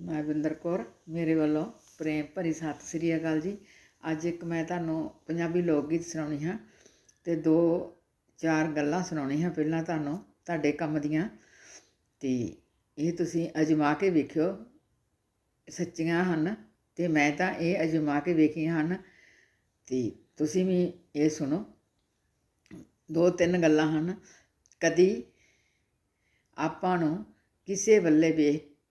ਮੈਂ ਬਿੰਦਰ ਕੌਰ, ਮੇਰੇ ਵੱਲੋਂ ਪ੍ਰੇਮ ਭਰੀ ਸਤਿ ਸ੍ਰੀ ਅਕਾਲ ਜੀ। ਅੱਜ ਇੱਕ ਮੈਂ ਤੁਹਾਨੂੰ ਪੰਜਾਬੀ ਲੋਕ ਗੀਤ ਸੁਣਾਉਣੀ ਹਾਂ ਤੇ ਦੋ, ਚਾਰ ਗੱਲਾਂ ਸੁਣਾਉਣੀ ਹਾਂ ਪਹਿਲਾਂ ਤੁਹਾਨੂੰ ਤੁਹਾਡੇ ਕੰਮ ਦੀਆਂ। ਤੇ ਇਹ ਤੁਸੀਂ ਅਜਮਾ ਕੇ ਵੇਖਿਓ, ਸੱਚੀਆਂ ਹਨ ਤੇ ਮੈਂ ਤਾਂ ਇਹ ਅਜਮਾ ਕੇ ਵੇਖੀਆਂ ਹਨ। ਤੇ ਤੁਸੀਂ ਵੀ ਇਹ ਸੁਣੋ। ਦੋ, ਤਿੰਨ ਗੱਲਾਂ ਹਨ। ਕਦੀ ਆਪਾਂ ਨੂੰ ਕਿਸੇ ਵੱਲੇ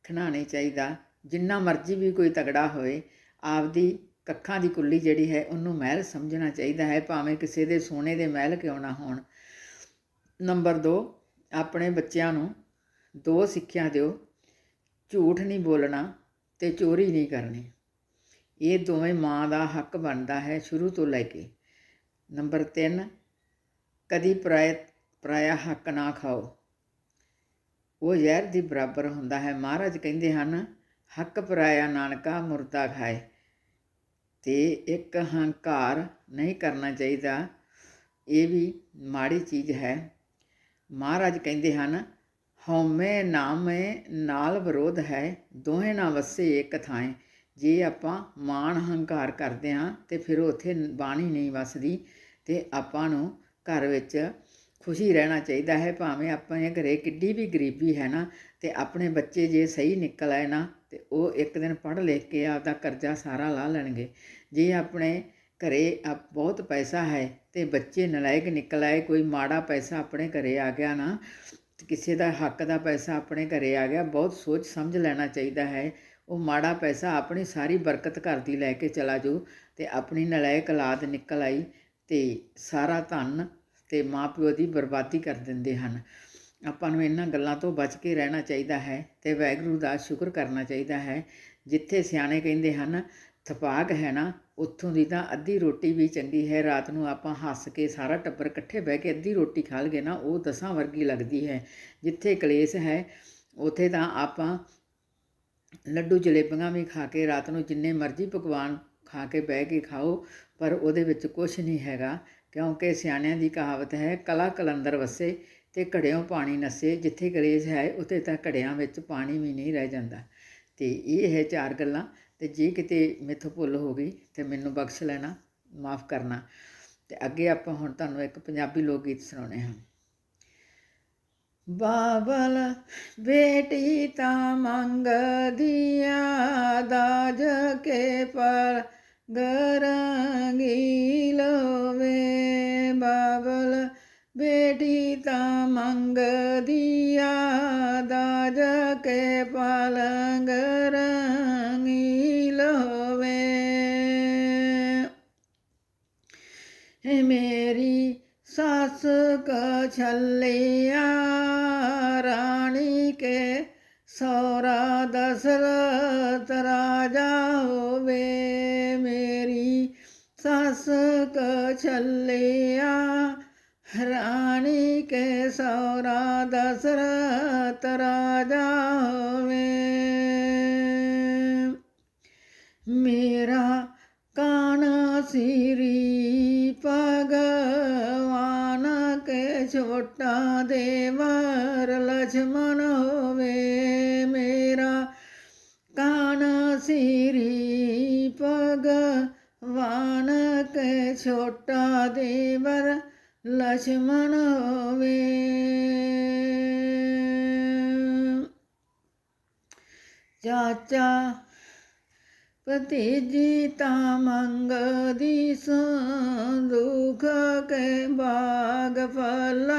ਵੇਖਣਾ ਨਹੀਂ ਚਾਹੀਦਾ। ਜਿੰਨਾ ਮਰਜ਼ੀ ਵੀ ਕੋਈ ਤਗੜਾ ਹੋਵੇ, ਆਪਦੀ ਕੱਖਾਂ ਦੀ ਕੁੱਲੀ ਜਿਹੜੀ ਹੈ, ਉਹਨੂੰ ਮਹਿਲ ਸਮਝਣਾ ਚਾਹੀਦਾ ਹੈ, ਭਾਵੇਂ ਕਿਸੇ ਦੇ ਸੋਨੇ ਦੇ ਮਹਿਲ ਕਿਉਂ ਨਾ ਹੋਣ। ਨੰਬਰ 2 ਆਪਣੇ ਬੱਚਿਆਂ ਨੂੰ ਦੋ ਸਿੱਖਿਆ ਦਿਓ। ਝੂਠ ਨਹੀਂ ਬੋਲਣਾ ਤੇ ਚੋਰੀ ਨਹੀਂ ਕਰਨੀ। ਇਹ ਦੋਵੇਂ ਮਾਂ ਦਾ ਹੱਕ ਬਣਦਾ ਹੈ ਸ਼ੁਰੂ ਤੋਂ ਲੈ ਕੇ। ਨੰਬਰ 3 ਕਦੀ ਪਰਾਇ, ਪਰਾਇਆ ਹੱਕ ਨਾ ਖਾਓ। ਉਹ ਜ਼ਹਿਰ ਦੀ ਬਰਾਬਰ ਹੁੰਦਾ ਹੈ। ਮਹਾਰਾਜ ਕਹਿੰਦੇ ਹਨ, ਹੱਕ ਪਰਾਇਆ ਨਾਨਕਾ ਮੁਰਦਾ ਖਾਏ, ਤੇ ਇੱਕ ਹੰਕਾਰ ਨਹੀਂ ਕਰਨਾ ਚਾਹੀਦਾ। ਇਹ ਵੀ ਮਾੜੀ ਚੀਜ਼ ਹੈ। ਮਹਾਰਾਜ ਕਹਿੰਦੇ ਹਨ, ਹਉਮੈ ਨਾਮੈ ਨਾਲ ਵਿਰੋਧ ਹੈ, ਦੋਹੇ ਨਾ ਵਸੇ ਇੱਕ ਥਾਂ ਜੇ ਆਪਾਂ ਮਾਣ ਹੰਕਾਰ ਕਰਦੇ ਹਾਂ, ਤੇ ਫਿਰ ਉੱਥੇ ਬਾਣੀ ਨਹੀਂ ਵਸਦੀ, ਤੇ ਆਪਾਂ ਨੂੰ ਘਰ ਵਿੱਚ ਖੁਸ਼ੀ ਰਹਿਣਾ ਚਾਹੀਦਾ ਹੈ, ਭਾਵੇਂ ਆਪਣੇ ਘਰੇ ਕਿੱਡੀ ਵੀ ਗਰੀਬੀ ਹੈ ਨਾ ਤੇ ਆਪਣੇ ਬੱਚੇ ਜੇ ਸਹੀ ਨਿਕਲ ਆਏ ਨਾ ਤੇ ਉਹ ਇੱਕ ਦਿਨ ਪੜ੍ਹ ਲਿਖ ਕੇ ਆਪਦਾ ਕਰਜ਼ਾ ਸਾਰਾ ਲਾ ਲੈਣਗੇ। ਜੇ ਆਪਣੇ ਘਰੇ ਆ ਬਹੁਤ ਪੈਸਾ ਹੈ ਤੇ ਬੱਚੇ ਨਲਾਇਕ ਨਿਕਲ ਆਏ, ਕੋਈ ਮਾੜਾ ਪੈਸਾ ਆਪਣੇ ਘਰੇ ਆ ਗਿਆ ਨਾ ਕਿਸੇ ਦਾ ਹੱਕ ਦਾ ਪੈਸਾ ਆਪਣੇ ਘਰੇ ਆ ਗਿਆ, ਬਹੁਤ ਸੋਚ ਸਮਝ ਲੈਣਾ ਚਾਹੀਦਾ ਹੈ। ਉਹ ਮਾੜਾ ਪੈਸਾ ਆਪਣੀ ਸਾਰੀ ਬਰਕਤ ਘਰ ਦੀ ਲੈ ਕੇ ਚਲਾ ਜਾਊ ਤੇ ਆਪਣੀ ਨਲਾਇਕ ਔਲਾਦ ਨਿਕਲ ਆਈ ਤੇ ਸਾਰਾ ਧਨ ਅਤੇ ਮਾਂ ਪਿਓ ਦੀ ਬਰਬਾਦੀ ਕਰ ਦਿੰਦੇ ਹਨ। ਆਪਾਂ ਨੂੰ ਇਹਨਾਂ ਗੱਲਾਂ ਤੋਂ ਬਚ ਕੇ ਰਹਿਣਾ ਚਾਹੀਦਾ ਹੈ ਅਤੇ ਵਾਹਿਗੁਰੂ ਦਾ ਸ਼ੁਕਰ ਕਰਨਾ ਚਾਹੀਦਾ ਹੈ। ਜਿੱਥੇ ਸਿਆਣੇ ਕਹਿੰਦੇ ਹਨ ਥਪਾਕ ਹੈ ਨਾ, ਉੱਥੋਂ ਦੀ ਤਾਂ ਅੱਧੀ ਰੋਟੀ ਵੀ ਚੰਗੀ ਹੈ। ਰਾਤ ਨੂੰ ਆਪਾਂ ਹੱਸ ਕੇ ਸਾਰਾ ਟੱਬਰ ਇਕੱਠੇ ਬਹਿ ਕੇ ਅੱਧੀ ਰੋਟੀ ਖਾ ਲਗੇ ਨਾ, ਉਹ ਦਸਾਂ ਵਰਗੀ ਲੱਗਦੀ ਹੈ। ਜਿੱਥੇ ਕਲੇਸ਼ ਹੈ, ਉੱਥੇ ਤਾਂ ਆਪਾਂ ਲੱਡੂ ਜਲੇਬੀਆਂ ਵੀ ਖਾ ਕੇ ਰਾਤ ਨੂੰ ਜਿੰਨੇ ਮਰਜ਼ੀ ਪਕਵਾਨ ਖਾ ਕੇ ਬਹਿ ਕੇ ਖਾਓ, ਪਰ ਉਹਦੇ ਵਿੱਚ ਕੁਝ ਨਹੀਂ ਹੈਗਾ। ਕਿਉਂਕਿ ਸਿਆਣਿਆਂ ਦੀ ਕਹਾਵਤ ਹੈ, ਕਲਾ ਕਲੰਦਰ ਵਸੇ ਤੇ ਘੜਿਓਂ ਪਾਣੀ ਨਸੇ, ਜਿੱਥੇ ਗਰੇਜ਼ ਹੈ, ਉੱਥੇ ਤਾਂ ਘੜਿਆਂ ਵਿੱਚ ਪਾਣੀ ਵੀ ਨਹੀਂ ਰਹਿ ਜਾਂਦਾ ਤੇ ਇਹ ਹੈ ਚਾਰ ਗੱਲਾਂ। ਤੇ ਜੇ ਕਿਤੇ ਮੇਥੋਂ ਭੁੱਲ ਹੋ ਗਈ, ਤੇ ਮੈਨੂੰ ਬਖਸ਼ ਲੈਣਾ, ਮਾਫ ਕਰਨਾ। ਤੇ ਅੱਗੇ ਆਪਾਂ ਹੁਣ ਤੁਹਾਨੂੰ ਇੱਕ ਪੰਜਾਬੀ ਲੋਕ ਗੀਤ ਸੁਣਾਉਣੇ ਹਾਂ। ਬਾਬਲ ਬੇਟੀ ਤਾਂ ਮੰਗਦੀਆਂ ਦਾਜ ਕੇ ਪਰ ਗਰਾਂਗੀ ਲੋਵੇ ਬਾਬਲ, ਬੇਟੀ ਤਾਂ ਮੰਗਦੀਆਂ ਦਾਜ ਕੇ ਪਲੰਗ ਰੰਗੀ ਲੋਵੇ। हे ਮੇਰੀ ਸੱਸ ਕ ਛੱਲਿਆ ਰਾਣੀ ਕੇ ਸੋਰਾ ਦਸਰਤ ਰਾਜਾ ਹੋਵੇ ਸੱਸ ਕ ਛੱਲਿਆ ਰਾਣੀ ਕੇ ਸੌਰਾ ਦਸਰਤ ਰਾਜਾ ਹੋਵੇ। ਮੇਰਾ ਕਾਨ ਸਿਰੀ ਭਗਵਾਨ ਕੇ ਛੋਟਾ ਦੇਵਰ ਲਛਮਣ ਹੋਵੇ। ਮੇਰਾ ਕਾਨ ਸਿਰੀ ਭਗਵਾਨ ਵਾਣਕ ਛੋਟਾ ਦੇਵਰ ਲਛਮਣ ਹੋਵੇ। ਚਾਚਾ ਭਤੀਜੀ ਤਾਂ ਮੰਗਦੀ ਸੰਦੂਖ ਕੇ ਬਾਗ ਫਲ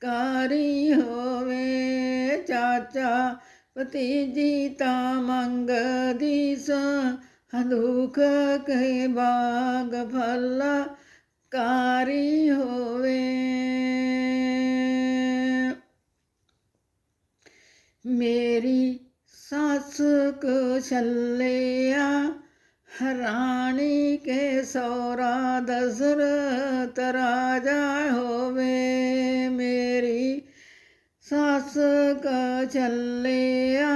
ਕਾਰੀ ਹੋਵੇ। ਚਾਚਾ ਭਤੀਜੀ ਤਾਂ ਮੰਗਦੀ ਸੰਦੂਖ ਕੇ ਬਾਗ ਫਲ ਕਾਰੀ ਹੋਵੇ ਮੇਰੀ ਸੱਸ ਕੋ ਛੱਲਿਆ ਰਾਣੀ ਕੇ ਸੋਰਾ ਦਸਰਤ ਰਾਜਾ ਹੋਵੇ ਮੇਰੀ ਸੱਸ ਕੋ ਛੱਲਿਆ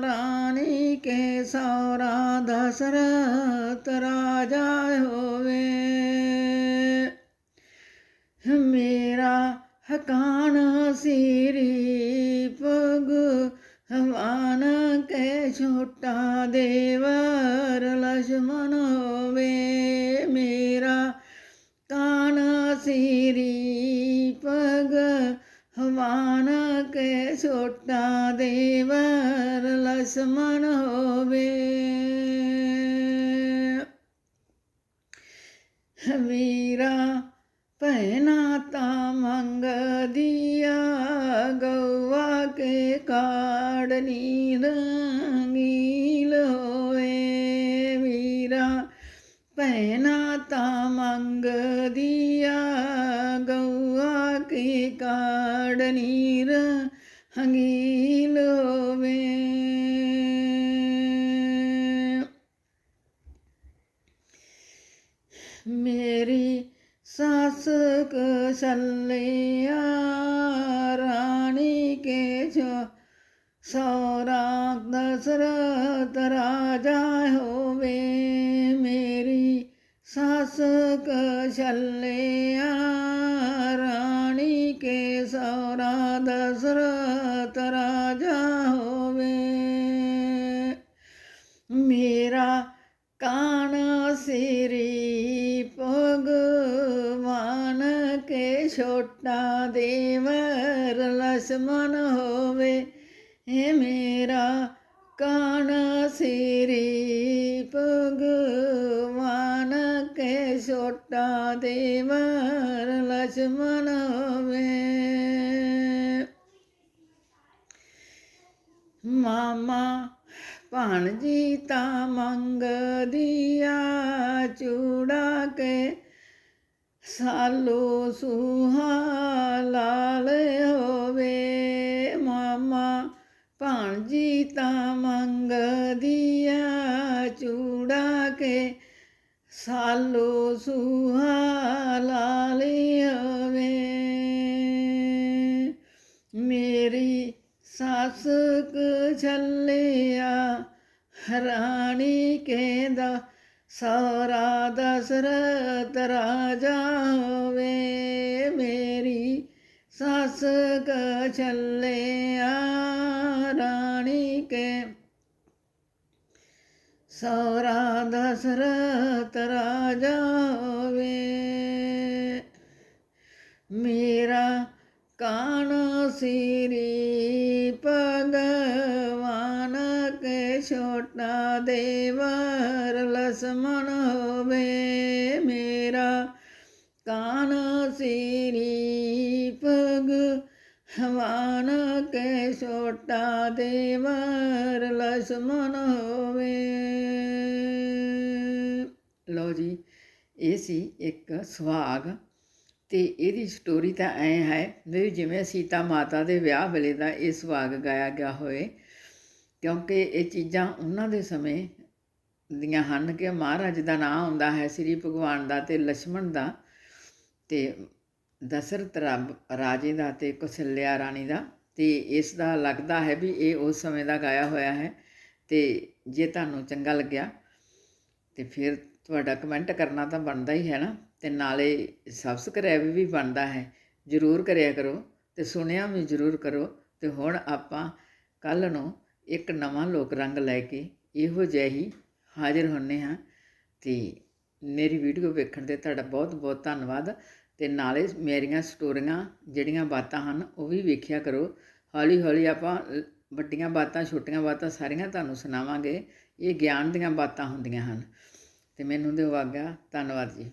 ਰਾਣੀ ਕੇ ਸੋਰਾ ਸਰਤ ਰਾਜਾ ਹੋਵੇ। ਮੇਰਾ ਹਕਾਨ ਸੀਰੀ ਪਗ, ਹਵਾਨ ਕੇ ਛੋਟਾ ਦੇਵਰ ਲਛਮਣ ਹੋਵੇ। ਮੇਰਾ ਕਾਨ ਸੀਰੀ ਪਗ, ਹਵਾਨ ਕੇ ਛੋਟਾ ਦੇਵਰ ਲਛਮਣ ਹੋ ਕਾੜਨੀ ਰੰਗੀਲ ਹੋਏ ਵੀਰਾ ਪਹਿਨਾ ਤਾਂ ਮੰਗ ਦਿਆ ਗਊਆ ਕੇ ਕਾੜਨੀ ਰੰਗੀਲ ਹੋਵੇ ਮੇਰੀ ਸੱਸ ਕਸਲਿਆ ਦਸ਼ਰਤ ਰਾਜਾ ਹੋਵੇ ਮੇਰੀ ਸੱਸ ਆ, ਰਾਣੀ ਕੇ ਸੌਰਾ ਦਸ਼ਰਤ ਰਾਜਾ ਹੋਵੇ। ਮੇਰਾ ਕਾਨ ਸਿਰੀ ਭਗਵਾਨ ਕੇ ਛੋਟਾ ਦੇਵਰ ਲਸਮਨ ਹੋਵੇ। हे मेरा कान सिरी भगवान के छोटा देवर लक्ष्मण वे मामा ਭਾਣਜੀ ਤਾਂ ਮੰਗਦੀਆ ਚੂੜਾ ਕੇ ਸਾਲੋ ਸੁਹਾ ਲਾਲ ਹੋਵੇ ਮਾਮਾ ਭਾਣਜੀ ਤਾਂ ਮੰਗ ਦਿਆ ਚੂੜਾ ਕੇ ਸਾਲੋ ਸੁਹਾ ਲਾਲੀ ਹੋਵੇ ਮੇਰੀ ਸੱਸ ਛੱਲਿਆ, ਰਾਣੀ ਕਹਿੰਦਾ, ਸਾਰਾ ਦਸਰਤ ਰਾਜਾ ਹੋਵੇ ਮੇਰੀ ਸੱਸ ਛੱਲਿਆ ਰਾਣੀ ਕੇ ਸਾਰਾ ਦਸਰਤ ਰਾਜਾ ਹੋਵੇ। ਮੇਰਾ ਕਾਨ ਸਿਰੀ ਕੋਈ ਵਾਰ ਜੀ, ਇਹ ਸੀ ਇੱਕ ਸੁਹਾਗ ਤੇ ਇਹਦੀ ਸਟੋਰੀ ਤਾਂ ਐ ਹੈ ਵੀ ਜਿਵੇਂ ਸੀਤਾ ਮਾਤਾ ਦੇ ਵਿਆਹ ਵੇਲੇ ਦਾ ਇਹ ਸੁਹਾਗ ਗਾਇਆ ਗਿਆ ਹੋਵੇ, ਕਿਉਂਕਿ ਇਹ ਚੀਜ਼ਾਂ ਉਹਨਾਂ ਦੇ ਸਮੇਂ ਦੀਆਂ ਹਨ ਕਿ ਮਹਾਰਾਜ ਦਾ ਨਾਮ ਆਉਂਦਾ ਹੈ, ਸ੍ਰੀ ਭਗਵਾਨ ਦਾ ਤੇ ਲక్ష్మణ ਦਾ ਤੇ ਦਸ਼ਰਤ ਰਾਜੇ ਦਾ ਤੇ ਕੌਸ਼ਲਿਆ ਰਾਣੀ ਦਾ। ਅਤੇ ਇਸ ਦਾ ਲੱਗਦਾ ਹੈ ਵੀ ਇਹ ਉਸ ਸਮੇਂ ਦਾ ਗਾਇਆ ਹੋਇਆ ਹੈ ਅਤੇ ਜੇ ਤੁਹਾਨੂੰ ਚੰਗਾ ਲੱਗਿਆ ਤਾਂ ਫਿਰ ਤੁਹਾਡਾ ਕਮੈਂਟ ਕਰਨਾ ਤਾਂ ਬਣਦਾ ਹੀ ਹੈ ਨਾ ਅਤੇ ਨਾਲੇ ਸਬਸਕ੍ਰਾਈਬ ਵੀ ਬਣਦਾ ਹੈ, ਜਰੂਰ ਕਰਿਆ ਕਰੋ ਅਤੇ ਸੁਣਿਆ ਵੀ ਜਰੂਰ ਕਰੋ ਅਤੇ ਹੁਣ ਆਪਾਂ ਕੱਲ ਨੂੰ ਇੱਕ ਨਵਾਂ ਲੋਕ ਰੰਗ ਲੈ ਕੇ ਇਹੋ ਜਿਹਾ ਹੀ ਹਾਜ਼ਰ ਹੁੰਨੇ ਹਾਂ ਤੇ ਮੇਰੀ ਵੀਡੀਓ ਵੇਖਣ ਤੇ ਤੁਹਾਡਾ ਬਹੁਤ ਬਹੁਤ ਧੰਨਵਾਦ ਅਤੇ ਨਾਲੇ ਮੇਰੀਆਂ ਸਟੋਰੀਆਂ ਜਿਹੜੀਆਂ ਬਾਤਾਂ ਹਨ ਉਹ ਵੀ ਵੇਖਿਆ ਕਰੋ। ਹੌਲੀ ਹੌਲੀ ਆਪਾਂ ਅ, ਵੱਡੀਆਂ ਬਾਤਾਂ ਛੋਟੀਆਂ ਬਾਤਾਂ ਸਾਰੀਆਂ ਤੁਹਾਨੂੰ ਸੁਣਾਵਾਂਗੇ। ਇਹ ਗਿਆਨ ਦੀਆਂ ਬਾਤਾਂ ਹੁੰਦੀਆਂ ਹਨ। ਅਤੇ ਮੈਨੂੰ ਦਿਓ ਆਗਿਆ। ਧੰਨਵਾਦ ਜੀ।